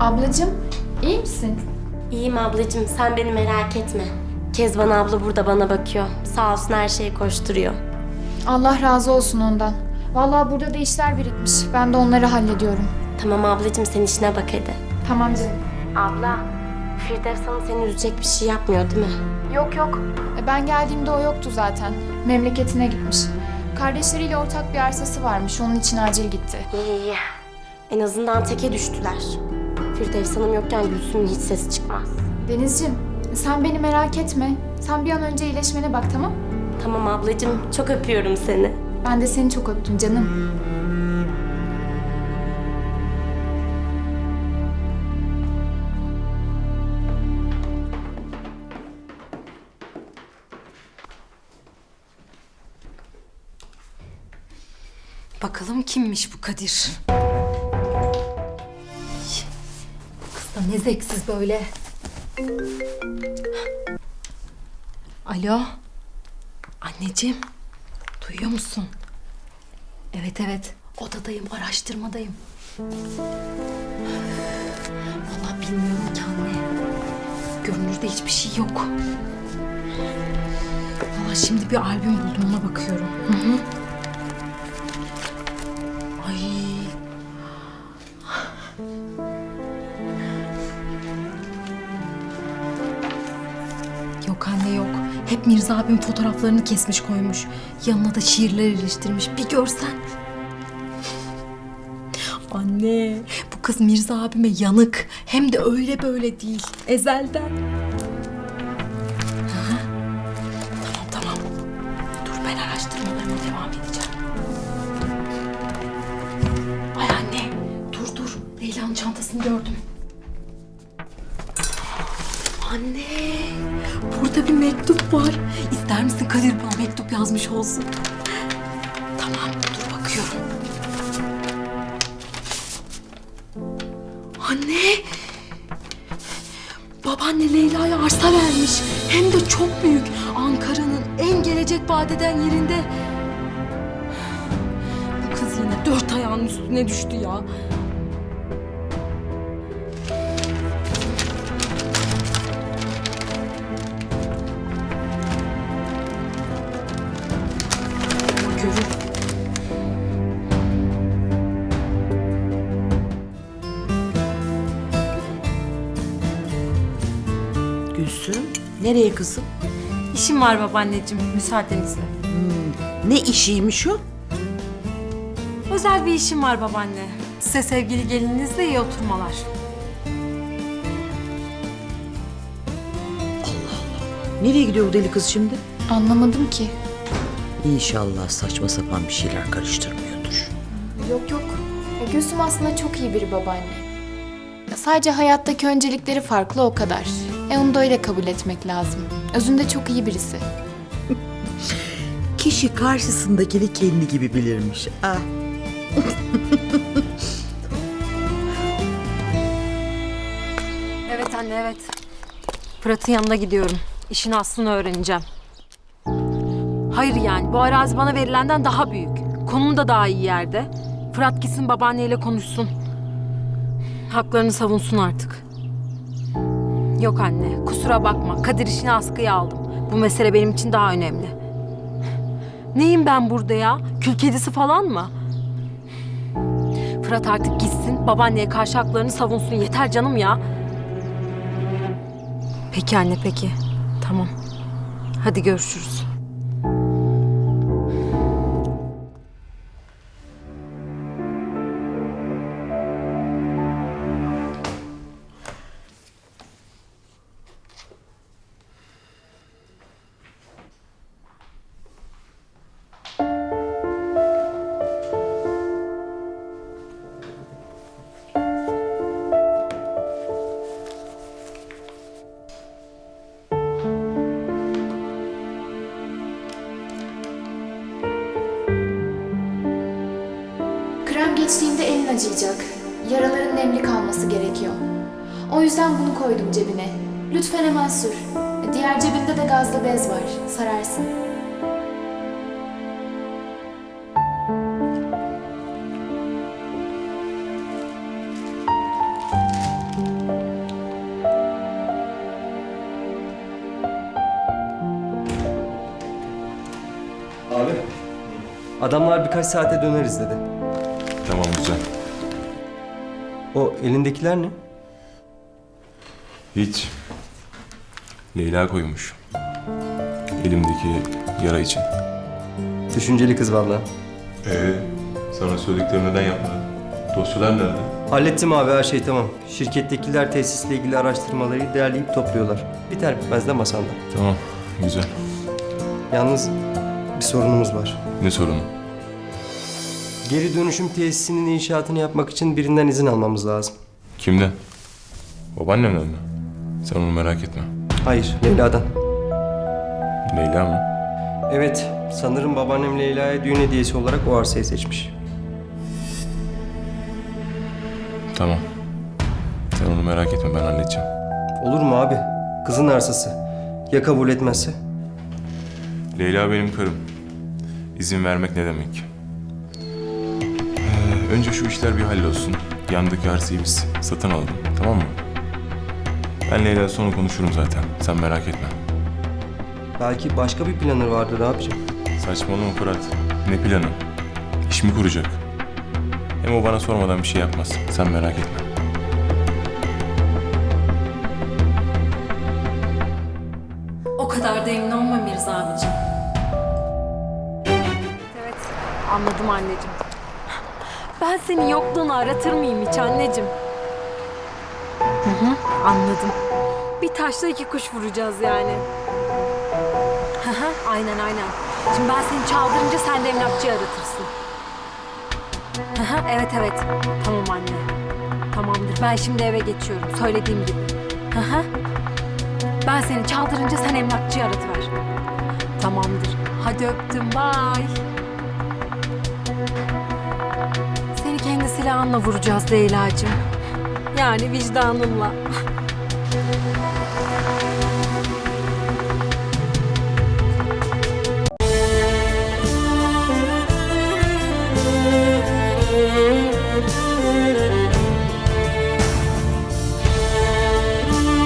Ablacığım, iyi misin? İyiyim ablacığım sen beni merak etme. Kezban abla burada bana bakıyor. Sağ olsun her şeyi koşturuyor. Allah razı olsun ondan. Vallahi burada da işler birikmiş. Ben de onları hallediyorum. Tamam ablacığım sen işine bak hadi. Tamam canım. Abla, Firdevs Hanım seni üzecek bir şey yapmıyor değil mi? Yok yok. E, Ben geldiğimde o yoktu zaten. Memleketine gitmiş. Kardeşleriyle ortak bir arsası varmış. Onun için acil gitti. İyi iyi. En azından teke düştüler. Firdevs Hanım yokken Gülsüm'ün hiç sesi çıkmaz. Denizciğim, sen beni merak etme. Sen bir an önce iyileşmene bak tamam? Tamam ablacığım çok öpüyorum seni. Ben de seni çok öptüm canım. Bakalım kimmiş bu Kadir? Da ne zevksiz böyle. Alo. Anneciğim. Duyuyor musun? Evet evet. Odadayım, araştırmadayım. Vallahi bilmiyorum ki anne. Görünürde hiçbir şey yok. Vallahi şimdi bir albüm buldum ona bakıyorum. Hı hı. Hep Mirza abim fotoğraflarını kesmiş koymuş. Yanına da şiirler iliştirmiş. Bir görsen. Anne, bu kız Mirza abime yanık. Hem de öyle böyle değil. Ezelden. Tamam tamam. Dur ben araştırmalarıma devam edeceğim. Ay anne, dur dur. Leyla'nın çantasını gördüm. Anne, burada bir mektup var. İster misin Kadir bana mektup yazmış olsun? Tamam, dur bakıyorum. Anne! Babaanne Leyla'ya arsa vermiş. Hem de çok büyük. Ankara'nın en gelecek vadeden yerinde. Bu kız yine dört ayağının üstüne düştü ya. Nereye kızım? İşim var babaanneciğim müsaadenizle. Ne işiymiş o? Özel bir işim var babaanne. Size sevgili gelininizle iyi oturmalar. Nereye gidiyor bu deli kız şimdi? Anlamadım ki. İnşallah saçma sapan bir şeyler karıştırmıyordur. Yok yok. E, Gülsüm aslında çok iyi bir babaanne. Ya, Sadece hayattaki öncelikleri farklı o kadar. E onu da öyle kabul etmek lazım. Özünde çok iyi birisi. Kişi karşısındakini kendi gibi bilirmiş. Ah. Evet anne evet. Fırat'ın yanına gidiyorum. İşin aslını öğreneceğim. Hayır yani bu arazi bana verilenden daha büyük. Konum da daha iyi yerde. Fırat gitsin babaanneyle konuşsun. Haklarını savunsun artık. Yok anne kusura bakma. Kadir işini askıya aldım. Bu mesele benim için daha önemli. Neyim ben burada ya? Kül kedisi falan mı? Fırat artık gitsin, babaanneye karşı haklarını savunsun. Yeter canım ya. Peki anne, peki. Tamam. Hadi görüşürüz. içtiğinde elin acıyacak. Yaraların nemli kalması gerekiyor. O yüzden bunu koydum cebine. Lütfen hemen sür. Diğer cebinde de gazlı bez var. Sararsın. Abi. Adamlar birkaç saate döneriz dedi. Tamam güzel. O elindekiler ne? Hiç. Leyla koymuş. Elimdeki yara için. Düşünceli kız vallahi. Ee, sana söylediklerimi neden yapmadın? Dosyalar nerede? Hallettim abi her şey tamam. Şirkettekiler tesisle ilgili araştırmaları derleyip topluyorlar. Biter bitmez de masanda. Tamam, güzel. Yalnız bir sorunumuz var. Ne sorunu? Geri dönüşüm tesisinin inşaatını yapmak için birinden izin almamız lazım. Kimden? Babaannemden mi? Sen onu merak etme. Hayır, Leyla'dan. Leyla mı? Evet, sanırım babaannem Leyla'ya düğün hediyesi olarak o arsayı seçmiş. Tamam. Sen onu merak etme, ben halledeceğim. Olur mu abi? Kızın arsası. Ya kabul etmezse? Leyla benim karım. İzin vermek ne demek? Önce şu işler bir hallolsun. Yandaki arsayı biz satın alalım, tamam mı? Ben Leyla sonra konuşurum zaten. Sen merak etme. Belki başka bir planı vardır abicim. Saçmalama Fırat. Ne planı? İş mi kuracak? Hem o bana sormadan bir şey yapmaz. Sen merak etme. O kadar da emin olma Mirza abicim. Evet, anladım anneciğim. Ben senin yokluğunu aratır mıyım hiç anneciğim? Hı hı, anladım. Bir taşla iki kuş vuracağız yani. Hı hı, aynen aynen. Şimdi ben seni çaldırınca sen de emlakçıyı aratırsın. Hı hı, evet evet. Tamam anne. Tamamdır. Ben şimdi eve geçiyorum. Söylediğim gibi. Hı hı. Ben seni çaldırınca sen emlakçıyı aratıver. Tamamdır. Hadi öptüm. Bye. Silahınla vuracağız Leyla'cığım. Yani vicdanınla.